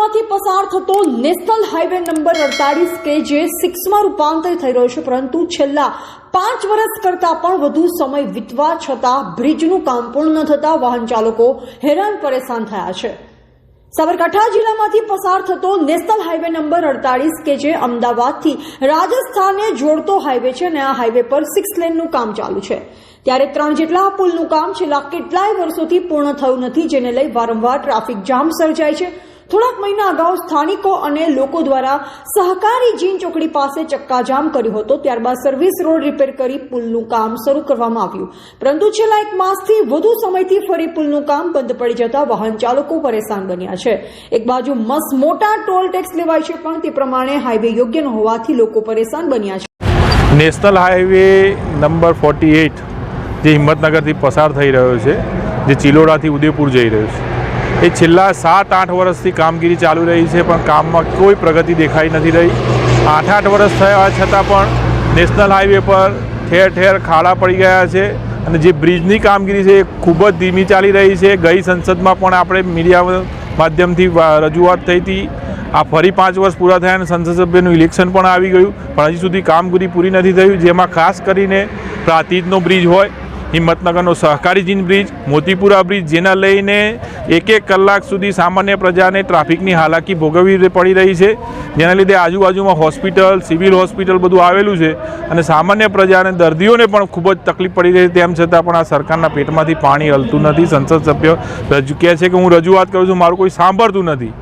જિલ્લામાંથી પસાર થતો નેશનલ હાઈવે નંબર અડતાલીસ કે જે સિક્સમાં રૂપાંતર થઈ રહ્યો છે, પરંતુ છેલ્લા પાંચ વર્ષ કરતા પણ વધુ સમય વીતવા છતાં બ્રિજનું કામ પૂર્ણ થતા વાહન ચાલકો હેરાન પરેશાન થયા છે. સાબરકાંઠા જિલ્લામાંથી પસાર થતો નેશનલ હાઈવે નંબર અડતાલીસ કે જે અમદાવાદથી રાજસ્થાનને જોડતો હાઈવે છે અને આ હાઈવે પર સિક્સ લેનનું કામ ચાલુ છે. ત્યારે ત્રણ જેટલા પુલનું કામ છેલ્લા કેટલાય વર્ષોથી પૂર્ણ થયું નથી, જેને લઈ વારંવાર ટ્રાફિક જામ સર્જાય છે. થોડાક મહિના અગાઉ સ્થાનિકો અને લોકો દ્વારા સહકારી જીન ચોકડી પાસે ચક્કાજામ કર્યો હતો. ત્યારબાદ સર્વિસ રોડ રિપેર કરી પુલનું કામ શરૂ કરવામાં આવ્યું. પરંતુ છેલ્લા એક માસથી વધુ સમયથી ફરી પુલનું કામ બંધ પડી જતા વાહન ચાલકો પરેશાન બન્યા છે. એક બાજુ મસ્ત મોટા ટોલ ટેક્સ લેવાય છે પણ તે પ્રમાણે હાઈવે યોગ્ય ન હોવાથી લોકો પરેશાન બન્યા છે. National highway number forty eight જે હિંમતનગરથી પસાર થઈ રહ્યો છે, જે ચિલોડાથી ઉદયપુર જઈ રહ્યો છે. એ છેલ્લા સાત આઠ વર્ષથી કામગીરી ચાલુ રહી છે, પણ કામમાં કોઈ પ્રગતિ દેખાઈ નથી રહી. આઠ આઠ વર્ષ થયા છતાં પણ નેશનલ હાઈવે પર ઠેર ઠેર ખાડા પડી ગયા છે અને જે બ્રિજની કામગીરી છે એ ખૂબ જ ધીમી ચાલી રહી છે. ગઈ સંસદમાં પણ આપણે મીડિયા માધ્યમથી રજૂઆત થઈ હતી. આ ફરી પાંચ વર્ષ પૂરા થયા અને સંસદ સભ્યનું ઇલેક્શન પણ આવી ગયું. પણ હજી સુધી કામગીરી પૂરી નથી થયું જેમાં ખાસ કરીને પ્રાતિજનો બ્રિજ હોય હિંમતનગરનો સહકારી જીન બ્રિજ, મોતીપુરા બ્રિજ, જેના લઈને એક એક કલાક સુધી સામાન્ય પ્રજાને ટ્રાફિકની હાલાકી ભોગવવી પડી રહી છે. જેના લીધે આજુબાજુમાં હોસ્પિટલ, સિવિલ હોસ્પિટલ બધું આવેલું છે અને સામાન્ય પ્રજાને દર્દીઓને પણ ખૂબ જ તકલીફ પડી રહી છે. તેમ છતાં પણ આ સરકારના પેટમાંથી પાણી હલતું નથી. સંસદ સભ્ય રજૂ કહે છે કે હું રજૂઆત કરું છું, મારું કોઈ સાંભળતું નથી.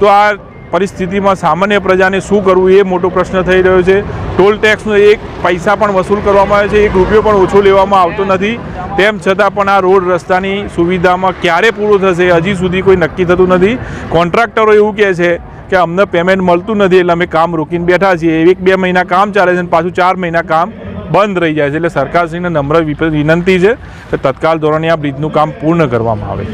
તો આ પરિસ્થિતિમાં સામાન્ય પ્રજાને શું કરવું એ મોટો પ્રશ્ન થઈ રહ્યો છે. ટોલ ટેક્સનો એક પૈસા પણ વસૂલ કરવામાં આવે છે, એક રૂપિયો પણ ઓછો લેવામાં આવતો નથી. તેમ છતાં પણ આ રોડ રસ્તાની સુવિધામાં ક્યારે પૂરું થશે, હજી સુધી કોઈ નક્કી થતું નથી. કોન્ટ્રાક્ટરો એવું કહે છે કે અમને પેમેન્ટ મળતું નથી, એટલે અમે કામ રોકીને બેઠા છીએ. એક બે મહિના કામ ચાલે છે અને પાછું ચાર મહિના કામ બંધ રહી જાય છે એટલે સરકારશ્રીને નમ્ર વિનંતી છે કે તત્કાલ ધોરણે આ બ્રિજનું કામ પૂર્ણ કરવામાં આવે.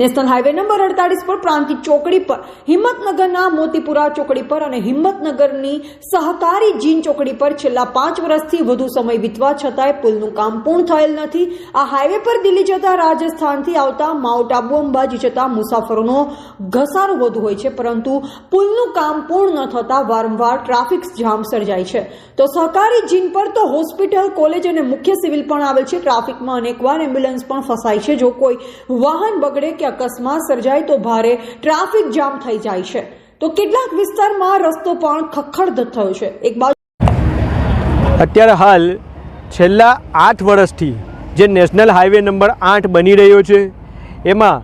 નેશનલ હાઈવે નંબર અડતાલીસ પર પ્રાંતિક ચોકડી પર, હિંમતનગરના મોતીપુરા ચોકડી પર અને હિંમતનગરની સહકારી જીન ચોકડી પર છેલ્લા પાંચ વર્ષથી વધુ સમય વીતવા છતાંય પુલનું કામ પૂર્ણ થયેલ નથી. આ હાઈવે પર દિલ્હી જતા રાજસ્થાનથી આવતા માઉન્ટ આબુ અંબાજી જતા મુસાફરોનો ઘસારો વધુ હોય છે, પરંતુ પુલનું કામ પૂર્ણ ન થતાં વારંવાર ટ્રાફિક જામ સર્જાય છે. તો સહકારી જીન પર તો હોસ્પિટલ, કોલેજ અને મુખ્ય સિવિલ પણ આવેલ છે. ટ્રાફિકમાં અનેકવાર એમ્બ્યુલન્સ પણ ફસાય છે. જો કોઈ વાહન બગડે કે અકસ્માત સર્જાય તો ભારે ટ્રાફિક જામ થઈ જાય છે. તો કેટલાક વિસ્તારમાં રસ્તો પણ ખખડધજ થયો છે. એક બાજુ અત્યારે હાલ છેલ્લા આઠ વર્ષથી જે નેશનલ હાઈવે નંબર આઠ બની રહ્યો છે, એમાં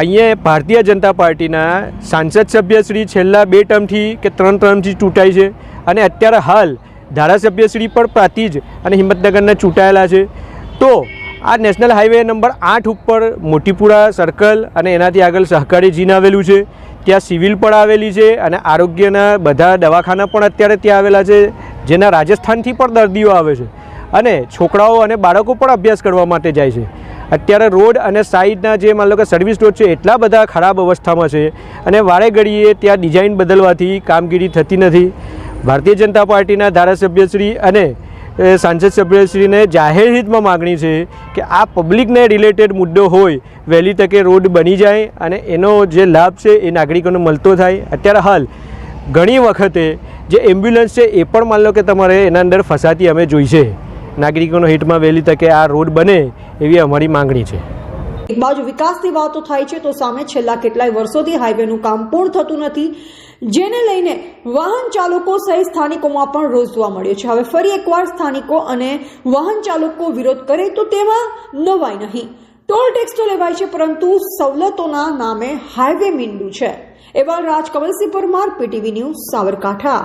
અહીંયા ભારતીય જનતા પાર્ટીના સાંસદ સભ્યશ્રી છેલ્લા બે ટર્મથી કે ત્રણ ટર્મથી ચૂંટાય છે. અને અત્યારે હાલ ધારાસભ્યશ્રી પણ પ્રાતિજ અને હિંમતનગરના ચૂંટાયેલા છે. તો આ નેશનલ હાઈવે નંબર આઠ ઉપર મોટીપુરા સર્કલ અને એનાથી આગળ સહકારી જીન આવેલું છે. ત્યાં સિવિલ પણ આવેલી છે અને આરોગ્યના બધા દવાખાના પણ અત્યારે ત્યાં આવેલા છે, જેના રાજસ્થાનથી પણ દર્દીઓ આવે છે. અને છોકરાઓ અને બાળકો પણ અભ્યાસ કરવા માટે જાય છે. અત્યારે રોડ અને સાઈડના જે માન લો કે સર્વિસ રોડ છે, એટલા બધા ખરાબ અવસ્થામાં છે અને વારે ઘડીએ ત્યાં ડિઝાઇન બદલવાથી કામગીરી થતી નથી. ભારતીય જનતા પાર્ટીના ધારાસભ્યશ્રી અને સાંસદ સભ્યશ્રીને જાહેર હિતમાં માગણી છે કે આ પબ્લિકને રિલેટેડ મુદ્દો હોય, વહેલી તકે રોડ બની જાય અને એનો જે લાભ છે એ નાગરિકોને મળતો થાય. અત્યારે હાલ, ઘણી વખતે જે એમ્બ્યુલન્સ છે એ પણ માન લો કે તમારે એના અંદર ફસાતી અમે જોઈ છે. નાગરિકોના હિતમાં વહેલી તકે આ રોડ બને એવી અમારી માંગણી છે. એક બાજુ વિકાસની વાતો થાય છે તો સામે છેલ્લા કેટલાય વર્ષોથી હાઈવેનું કામ પૂર્ણ થતું નથી, જેને લઈને વાહન ચાલકો સહિત સ્થાનિકોમાં પણ રોષ જોવા મળ્યો છે. હવે ફરી એકવાર સ્થાનિકો અને વાહન ચાલકો વિરોધ કરે તો તેમાં નવાય નહીં. ટોલ ટેક્સ તો લેવાય છે, પરંતુ સવલતોના નામે હાઈવે મીંડું છે. એવા રાજ કમલસિંહ પરમાર, પીટીવી ન્યૂઝ સાબરકાંઠા